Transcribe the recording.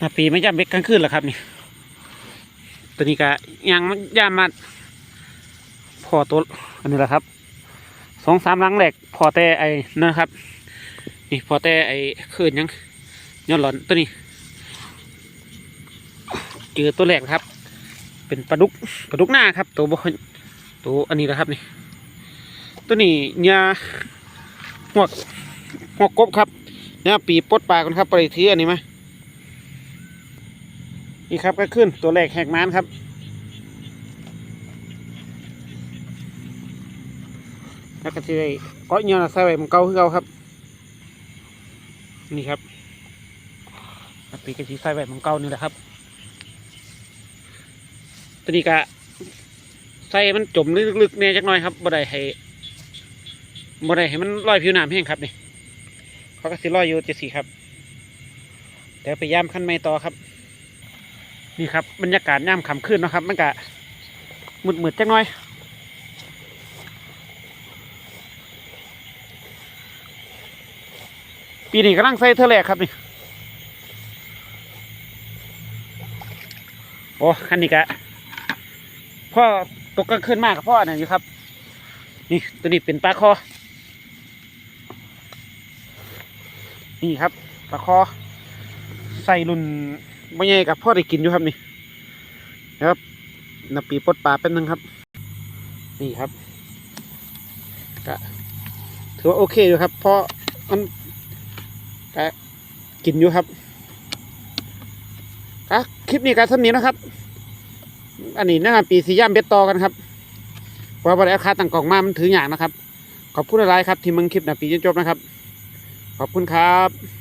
นาปีไม่ย่ำเบ็ดกลางคืนหรอครับนี่ตัวนี้ก็ยังย่ามาพอตัวอันนี้แหละครับสองสามหลังแหลกพอแต่ไอ้นะครับ นี่พอแต่ไอ้คืนยังย้อนหลอนตัวนี้เจอตัวแรกครับ เป็นปลาดุกปลาดุกหน้าครับ ตัวบนตัวอันนี้แหละครับนี่ตัวนี้เนี่ยหัวกหัวกกบครับเนี่ยปีปดปลากันครับไปถืออันนี้มา นี่ครับก็ขึ้นตัวแรกแหกม้านครับ แล้วก็ที่ได้ก้อยเงี้ยใส่ไว้มันเก่าคือเก่าครับ นี่ครับปีกระชีใส่ไว้มันเก่านี่แหละครับตัวนี้ก็ใส่มันจมลึกๆเนี่ยจักหน่อยครับบ่ได้ให้บ่ได้ให้มันลอยผิวน้ำแห้งครับนี่เขาก็สิลอยอยู่จะสีครับเดี๋ยวไปย่ามขั้นไม่ต่อครับ นี่ครับบรรยากาศย่ามขำขึ้นนะครับมันก็มืดๆจักหน่อย ปีนี้กำลังใส่เท่าแรกครับนี่โอ้คันนี้กะพ่อตกกลางคืนมากกับพ่อน่ะอยู่ครับ นี่ตัวนี้เป็นปลาคอ นี่ครับปลาคอใส่รุ่น ไม่ใหญ่กับพ่อได้กินอยู่ครับนี่นะครับนับปีปดปลาเป็นนึงครับ นี่ครับก็ถือว่าโอเคอยู่ครับเพราะมันก็กินอยู่ครับอะคลิปนี้ก็เท่านี้นะครับ อันนี้นะครับปีสีย่ามเบ็ดต่อกันครับพราะว่าได้เอาคาตั้งกล่องมามันถืออย่างนะครับ ขอบคุณหลายครับ ที่มึงคลิปนะปีจนจบนะครับ ขอบคุณครับ